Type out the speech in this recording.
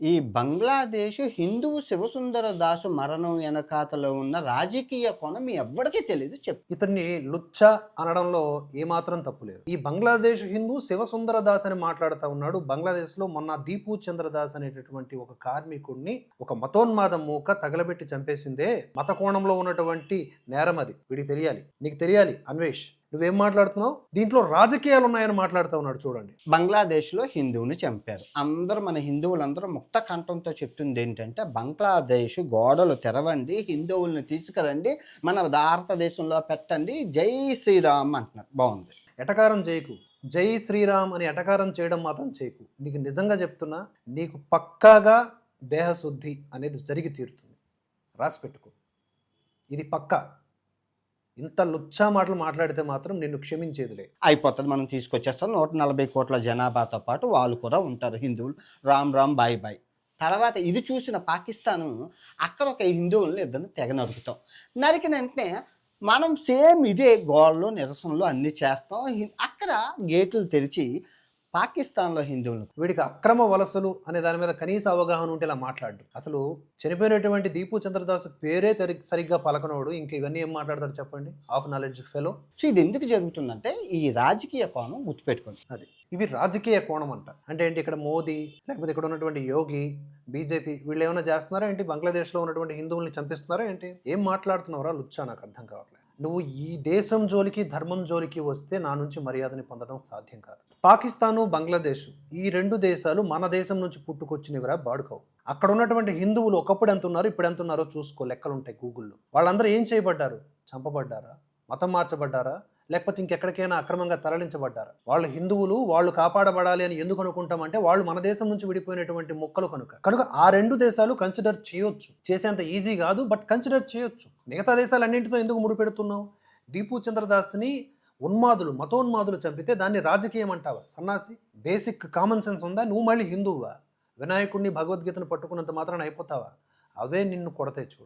ఈ బంగ్లాదేశ్ హిందూ శివసుందర దాసు మరణం వెనకాతలో ఉన్న రాజకీయ కోణం ఎవ్వడికి తెలియదు చెప్పు. ఇతన్ని లుచ్చ అనడంలో ఏమాత్రం తప్పు లేదు. ఈ బంగ్లాదేశ్ హిందూ శివసుందర దాస్ అని మాట్లాడుతూ ఉన్నాడు. బంగ్లాదేశ్లో మొన్న దీపు చంద్రదాస్ అనేటటువంటి ఒక కార్మికుడిని ఒక మతోన్మాదం మూక తగలబెట్టి చంపేసిందే మత కోణంలో ఉన్నటువంటి నేరం అది. వీడికి తెలియాలి. నీకు తెలియాలి అన్వేష్. నువ్వేం మాట్లాడుతున్నావు? దీంట్లో రాజకీయాలు ఉన్నాయని మాట్లాడుతూ ఉన్నాడు చూడండి. బంగ్లాదేశ్లో హిందువుని చంపారు. అందరూ మన హిందువులందరూ ముక్త కంఠంతో చెప్తుంది ఏంటంటే బంగ్లాదేశ్ గోడలు తెరవండి హిందువుల్ని తీసుకురండి మన భారతదేశంలో పెట్టండి జై శ్రీరామ్ అంటున్నారు. బాగుంది. ఎటకారం చేయకు. జై శ్రీరామ్ అని ఎటకారం చేయడం మాత్రం చేయకు. నీకు నిజంగా చెప్తున్నా నీకు పక్కాగా దేహశుద్ధి అనేది జరిగి తీరుతుంది. రాసి పెట్టుకో. ఇది పక్కా. ఇంత లుచ్చా మాటలు మాట్లాడితే మాత్రం నిన్ను క్షమించేదిలే. అయిపోతుంది. మనం తీసుకొచ్చేస్తాం. నూట నలభై కోట్ల జనాభాతో పాటు వాళ్ళు కూడా ఉంటారు. హిందువులు. Ram Ram bye bye. తర్వాత ఇది చూసిన పాకిస్తాను అక్కడ ఒక హిందువులను ఇద్దరిని తెగ నరుకుతాం. నరికిన వెంటనే మనం సేమ్ ఇదే గోళ్ళు నిరసనలు అన్నీ చేస్తాం. అక్కడ గేట్లు తెరిచి పాకిస్తాన్లో హిందువులను వీడికి అక్రమ వలసలు అనే దాని మీద కనీస అవగాహన ఉంటే ఇలా మాట్లాడు అసలు చనిపోయినటువంటి దీపు చంద్రదాస్ పేరే తెరి- సరిగ్గా పలకనోడు. ఇంక ఇవన్నీ ఏం మాట్లాడతాడు చెప్పండి? Of knowledge fellow. సో ఇది ఎందుకు జరుగుతుందంటే ఈ రాజకీయ కోణం గుర్తుపెట్టుకోండి. అది. ఇవి రాజకీయ కోణం అంట. అంటే ఏంటి ఇక్కడ మోదీ లేకపోతే ఇక్కడ ఉన్నటువంటి యోగి బీజేపీ వీళ్ళు ఏమైనా చేస్తున్నారా ఏంటి? బంగ్లాదేశ్లో ఉన్నటువంటి హిందువుల్ని చంపిస్తున్నారా ఏంటి? ఏం మాట్లాడుతున్నావురా లుచ్చా? నాకు అర్థం కావట్లేదు. నువ్వు ఈ దేశం జోలికి ధర్మం జోలికి వస్తే నా నుంచి మర్యాదని పొందడం సాధ్యం కాదు. పాకిస్తాను బంగ్లాదేశ్ ఈ రెండు దేశాలు మన దేశం నుంచి పుట్టుకొచ్చినవిరా బాడుకోవు. అక్కడ ఉన్నటువంటి హిందువులు ఒకప్పుడు ఎంత ఉన్నారు ఇప్పుడు ఎంత ఉన్నారో చూసుకో లెక్కలు ఉంటాయి గూగుల్లో. వాళ్ళందరూ ఏం చేయబడ్డారు? చంపబడ్డారా? మతం మార్చబడ్డారా? లేకపోతే ఇంకెక్కడికైనా అక్రమంగా తరలించబడ్డారు. వాళ్ళు హిందువులు వాళ్ళు కాపాడబడాలి అని ఎందుకు అనుకుంటామంటే వాళ్ళు మన దేశం నుంచి విడిపోయినటువంటి మొక్కలు కనుక. కనుక ఆ రెండు దేశాలు కన్సిడర్ చేయొచ్చు. చేసేంత ఈజీ కాదు బట్ కన్సిడర్ చేయొచ్చు. మిగతా దేశాలన్నింటితో ఎందుకు ముడిపెడుతున్నావు దీపు చంద్రదాస్ని ఉన్మాదులు మతోన్మాదులు చంపితే దాన్ని రాజకీయం అంటావా? సన్నాసి బేసిక్ కామన్ సెన్స్ ఉందా? నువ్వు మళ్ళీ హిందువువా? వినాయకుడిని భగవద్గీతను పట్టుకున్నంత మాత్రాన అయిపోతావా? అవే నిన్ను కొడతాయి చూడు.